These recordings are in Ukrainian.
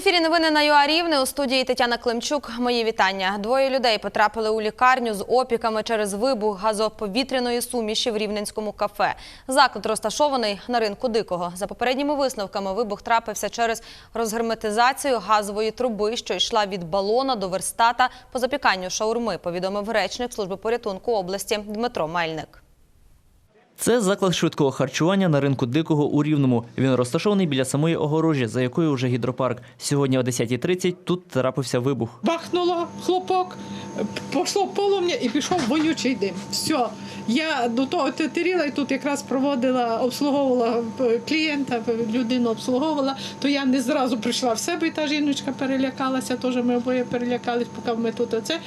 Ефірі новини на ЮА Рівне у студії Тетяна Климчук. Мої вітання. Двоє людей потрапили у лікарню з опіками через вибух газоповітряної суміші в рівненському кафе. Заклад розташований на ринку Дикого. За попередніми висновками, вибух трапився через розгерметизацію газової труби, що йшла від балона до верстата по запіканню шаурми. Повідомив речник служби порятунку області Дмитро Мельник. Це заклад швидкого харчування на ринку дикого у Рівному. Він розташований біля самої огорожі, за якою вже гідропарк. Сьогодні о 10.30 тут трапився вибух. Бахнуло хлопок, пішло полум'я і пішов вонючий дим. Все. Я до того тетеріла і тут якраз проводила, обслуговувала е, клієнта, людину обслуговувала, то я не зразу прийшла в себе, і та жіночка перелякалася, теж ми обоє перелякались, поки ми тут оце.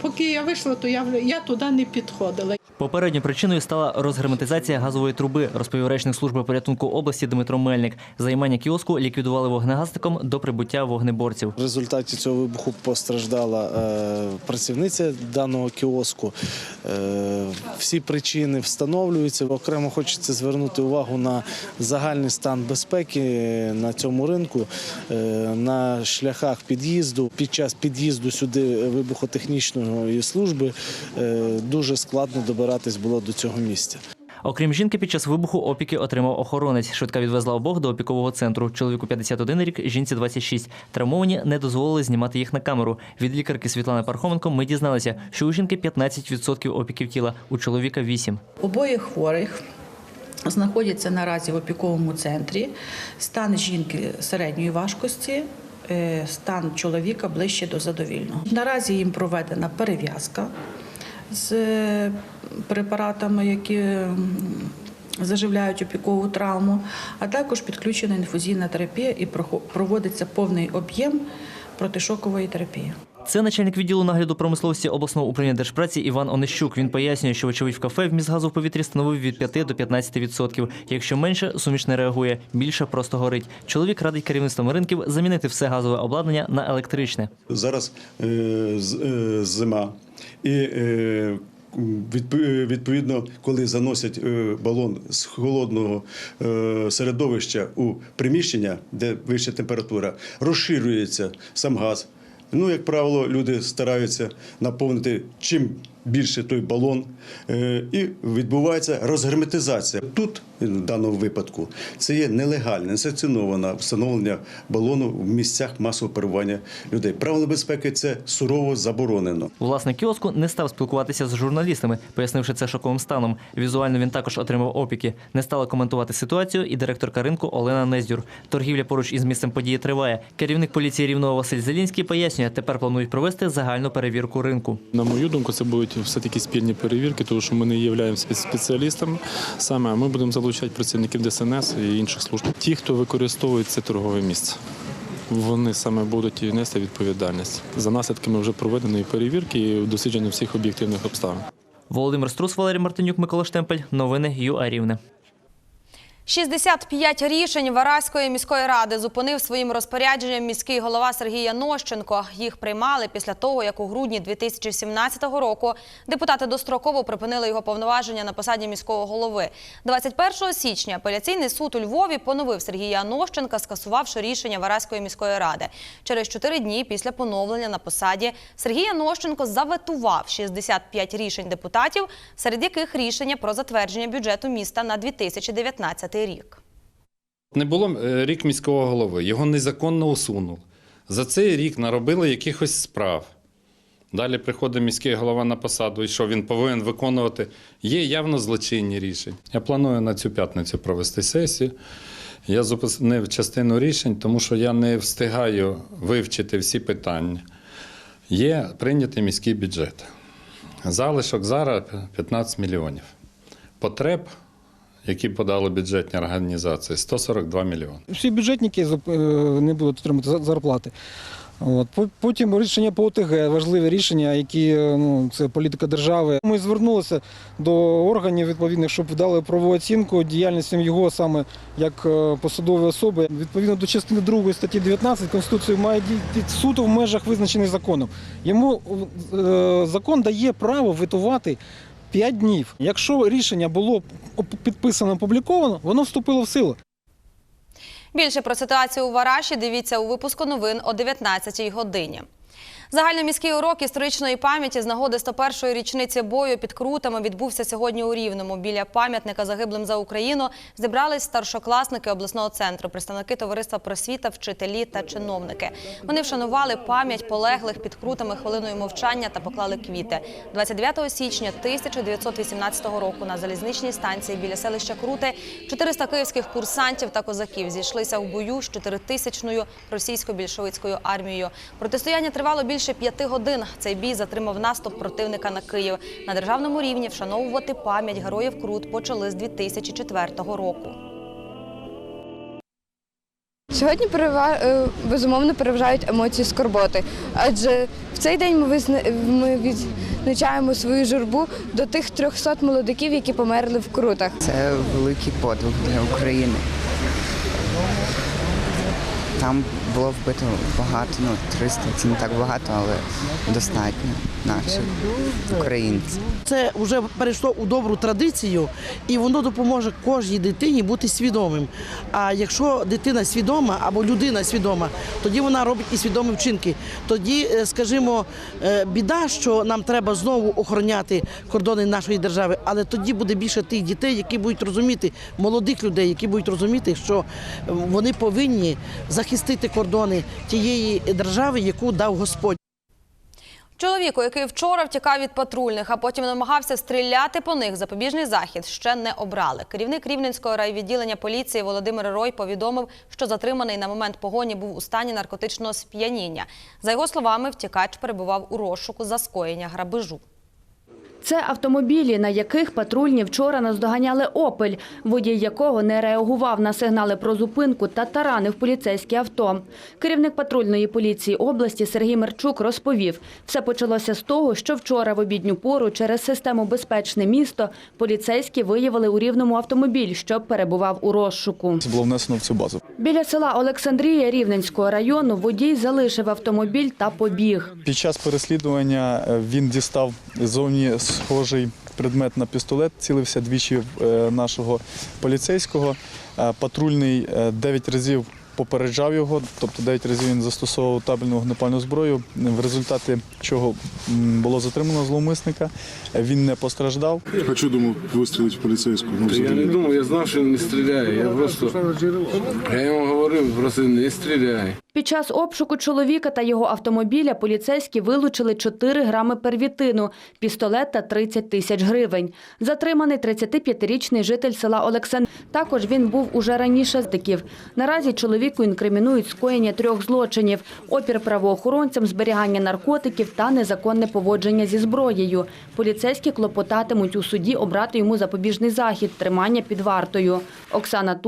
Поки я вийшла, то я, я туди не підходила. Попередньою причиною стала розгерметизація газової труби, розповів речник служби порятунку області Дмитро Мельник. Займання кіоску ліквідували вогнегасником до прибуття вогнеборців. В результаті цього вибуху постраждала е, працівниця даного кіоску. Е, всі причини встановлюються. Окремо хочеться звернути увагу на загальний стан безпеки на цьому ринку, е, на шляхах під'їзду. Під час під'їзду сюди вибухотехнічної служби дуже складно добиратись було до цього місця. Окрім жінки, під час вибуху опіки отримав охоронець. Швидка відвезла обох до опікового центру. Чоловіку 51 рік, жінці 26. Травмовані не дозволили знімати їх на камеру. Від лікарки Світлани Пархоменко ми дізналися, що у жінки 15% опіків тіла, у чоловіка 8%. Обоє хворих знаходяться наразі в опіковому центрі. Стан жінки середньої важкості, е, стан чоловіка ближче до задовільного. Наразі їм проведена перев'язка з е, препаратами, які заживляють опікову травму, а також підключена інфузійна терапія і проводиться повний об'єм протишокової терапії. Це начальник відділу нагляду промисловості обласного управління держпраці Іван Онищук. Він пояснює, що вочевидь в кафе вміст газу в повітрі становив від 5 до 15%. Якщо менше, суміш не реагує, більше просто горить. Чоловік радить керівництвом ринків замінити все газове обладнання на електричне. Зараз е, з- е, зима. І е, відповідно, коли заносять е, балон з холодного е, середовища у приміщення, де вища температура, розширюється сам газ. Ну, як правило, люди стараються наповнити чим більше той балон, е, і відбувається розгерметизація. Тут, в даному випадку, це є нелегальне, несанкціоноване встановлення балону в місцях масового перебування людей. Правила безпеки це сурово заборонено. Власник кіоску не став спілкуватися з журналістами, пояснивши це шоковим станом. Візуально він також отримав опіки. Не стала коментувати ситуацію і директорка ринку Олена Нездюр. Торгівля поруч із місцем події триває. Керівник поліції Рівного Василь Зелінський пояснює, тепер планують провести загальну перевірку ринку. На мою думку, це будуть все-таки спільні перевірки, тому що ми не являємося спеціалістами саме, а ми будемо залучати працівників ДСНС і інших служб. Ті, хто використовує це торгове місце. Вони саме будуть нести відповідальність за наслідками вже проведеної перевірки і дослідження всіх об'єктивних обставин. Володимир Струс, Валерій Мартинюк, Микола Штемпель. Новини ЮА Рівне. 65 рішень Вараської міської ради зупинив своїм розпорядженням міський голова Сергій Янощенко. Їх приймали після того, як у грудні 2017 року депутати достроково припинили його повноваження на посаді міського голови. 21 січня апеляційний суд у Львові поновив Сергія Янощенка, скасувавши рішення Вараської міської ради. Через чотири дні після поновлення на посаді Сергій Янощенко заветував 65 рішень депутатів, серед яких рішення про затвердження бюджету міста на 2019 рік. Не було е, рік міського голови, його незаконно усунув. За цей рік наробили якихось справ. Далі приходить міський голова на посаду, і що він повинен виконувати. Є явно злочинні рішення. Я планую на цю п'ятницю провести сесію. Я зупинив частину рішень, тому що я не встигаю вивчити всі питання. Є прийнятий міський бюджет. Залишок зараз 15 мільйонів. Потреб, які подали бюджетні організації, 142 мільйони. всі бюджетники е, не будуть отримати зарплати. От. Потім рішення по ОТГ, важливі рішення, які е, ну, це політика держави. Ми звернулися до органів відповідних, щоб вдали правову оцінку діяльності його саме як е, посадової особи. Відповідно до частини 2 статті 19 Конституції має діяти суд в межах визначених законом. Йому закон дає право витувати 5 днів. Якщо рішення було підписано, опубліковано, воно вступило в силу. Більше про ситуацію у Вараші дивіться у випуску новин о 19-й годині. Загальноміський урок історичної пам'яті з нагоди 101-ї річниці бою під Крутами відбувся сьогодні у Рівному. Біля пам'ятника загиблим за Україну зібрались старшокласники обласного центру, представники товариства просвіта, вчителі та чиновники. Вони вшанували пам'ять полеглих під Крутами хвилиною мовчання та поклали квіти. 29 січня 1918 року на залізничній станції біля селища Крути 400 київських курсантів та козаків зійшлися в бою з 4000-ю російсько-більшовицькою армією. Протистояння тривало більше п'яти годин. Цей бій затримав наступ противника на Київ. На державному рівні вшановувати пам'ять героїв Крут почали з 2004 року. Сьогодні е, безумовно переважають емоції скорботи, адже в цей день ми відзначаємо свою журбу до тих 300 молодиків, які померли в крутах. Це великий подвиг для України. Там було вбито багато, ну 300 це не так багато, але достатньо наших українців. Це вже перейшло у добру традицію, і воно допоможе кожній дитині бути свідомим. А якщо дитина свідома або людина свідома, тоді вона робить і свідомі вчинки. Тоді, е, скажімо, е, біда, що нам треба знову охороняти кордони нашої держави, але тоді буде більше тих дітей, які будуть розуміти, молодих людей, які будуть розуміти, що е, вони повинні захистити кордони тієї держави, яку дав Господь. Чоловіку, який вчора втікав від патрульних, а потім намагався стріляти по них, запобіжний захід ще не обрали. Керівник Рівненського райвідділення поліції Володимир Рой повідомив, що затриманий на момент погоні був у стані наркотичного сп'яніння. За його словами, втікач перебував у розшуку за скоєння грабежу. Це автомобілі, на яких патрульні вчора наздоганяли «Опель», водій якого не реагував на сигнали про зупинку та таранив поліцейське авто. Керівник патрульної поліції області Сергій Мерчук розповів, все почалося з того, що вчора в обідню пору через систему «Безпечне місто» поліцейські виявили у Рівному автомобіль, що перебував у розшуку. Це було внесено в цю базу. Біля села Олександрія Рівненського району водій залишив автомобіль та побіг. Під час переслідування е, він дістав зовні схожий предмет на пістолет, цілився двічі в е, нашого поліцейського. Е, Патрульний 9 разів попереджав його, тобто 9 разів він застосовував табельну вогнепальну зброю, в результаті чого було затримано зловмисника. Е, Він не постраждав. А що думав вистрілити в поліцейську? Я не думав, я знав, що він не стріляє. Я просто я йому говорив, просив, не стріляй. Під час обшуку чоловіка та його автомобіля поліцейські вилучили 4 грами первітину, пістолет та 30 тисяч гривень. Затриманий 35-річний житель села Олександр. Також він був уже раніше здиків. Наразі чоловіку інкримінують скоєння трьох злочинів – опір правоохоронцям, зберігання наркотиків та незаконне поводження зі зброєю. Поліцейські клопотатимуть у суді обрати йому запобіжний захід – тримання під вартою. Оксана.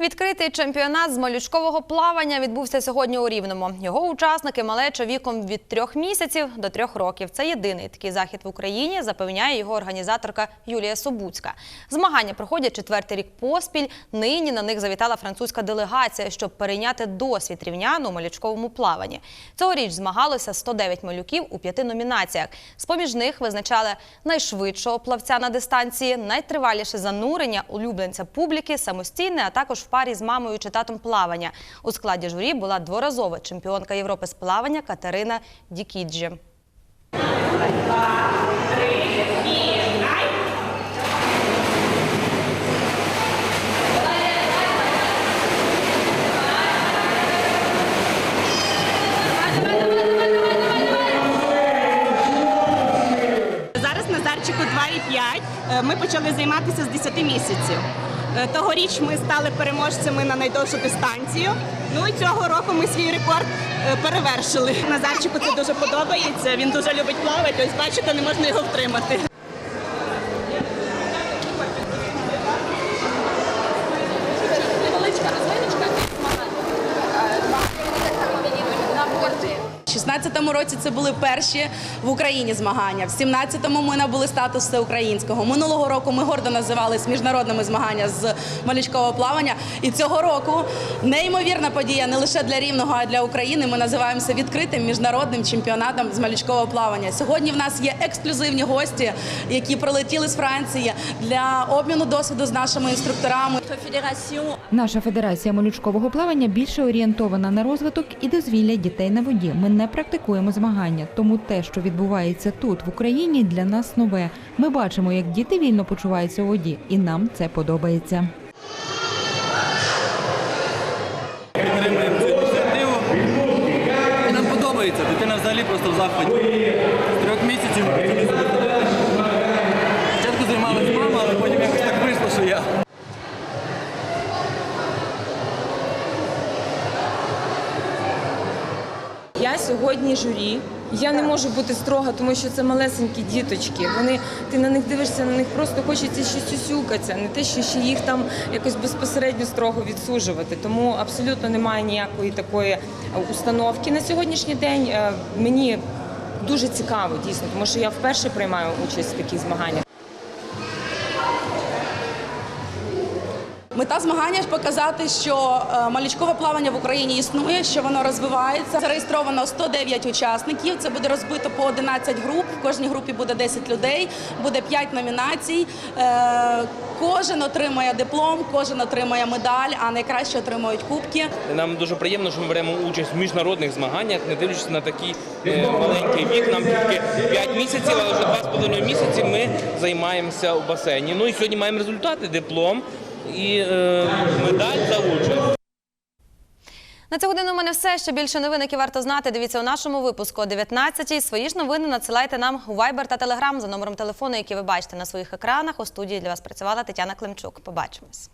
Відкритий чемпіонат з малючкового плавання відбувся сьогодні у Рівному. Його учасники малеча віком від трьох місяців до трьох років. Це єдиний такий захід в Україні, запевняє його організаторка Юлія Собуцька. Змагання проходять четвертий рік поспіль. Нині на них завітала французька делегація, щоб перейняти досвід рівнян у малючковому плаванні. Цьогоріч змагалося 109 малюків у п'яти номінаціях. З-поміж них визначали найшвидшого плавця на дистанції, найтриваліше занурення, улюбленця публіки, самостійне, а також парі з мамою чи татом плавання. У складі журі була дворазова чемпіонка Європи з плавання Катерина Дікіджі. Зараз Назарчику 2,5. Е, Ми почали займатися з 10 місяців. Е, Тогоріч ми стали переможцями на найдовшу дистанцію. Ну і цього року ми свій рекорд е, перевершили. Назарчику це дуже подобається. Він дуже любить плавати. Ось бачите, не можна його втримати. 16-му році це були перші в Україні змагання. В 17-му ми набули статус всеукраїнського. Минулого року ми гордо називались міжнародними змагання з малючкового плавання. І цього року неймовірна подія не лише для Рівного, а й для України. Ми називаємося відкритим міжнародним чемпіонатом з малючкового плавання. Сьогодні в нас є ексклюзивні гості, які прилетіли з Франції для обміну досвіду з нашими інструкторами. Наша федерація малючкового плавання більше орієнтована на розвиток і дозвілля дітей на воді. Ми не практикуємо змагання, тому те, що відбувається тут в Україні, для нас нове. Ми бачимо, як діти вільно почуваються у воді, і нам це подобається. нам подобається. Дитина взагалі просто в захваті. З трьох місяців. Спочатку займалася мама, але потім якось так вийшло, що я. Сьогодні журі. Я не можу бути строга, тому що це малесенькі діточки. Вони ти на них дивишся, на них просто хочеться щось сюсюкатися, не те, що ще їх там якось безпосередньо строго відсуджувати. Тому абсолютно немає ніякої такої е, установки на сьогоднішній день. Е, Мені дуже цікаво дійсно, тому що я вперше приймаю участь в таких змаганнях. Мета змагання показати, що е, малючкове плавання в Україні існує, що воно розвивається. Зареєстровано 109 учасників. Це буде розбито по 11 груп. В кожній групі буде 10 людей, буде 5 номінацій. Е, Кожен отримає диплом, кожен отримає медаль, а найкраще отримують кубки. Нам дуже приємно, що ми беремо участь в міжнародних змаганнях, не дивлячись на такий е, маленький вік. Нам тільки 5 місяців, але вже 2,5 місяці ми займаємося у басейні. Ну і сьогодні маємо результати, диплом і е, медаль за участь. На цю годину у мене все. Ще більше новин, які варто знати. Дивіться у нашому випуску о 19-й. Свої ж новини надсилайте нам у Viber та Telegram за номером телефону, який ви бачите на своїх екранах. У студії для вас працювала Тетяна Климчук. Побачимось.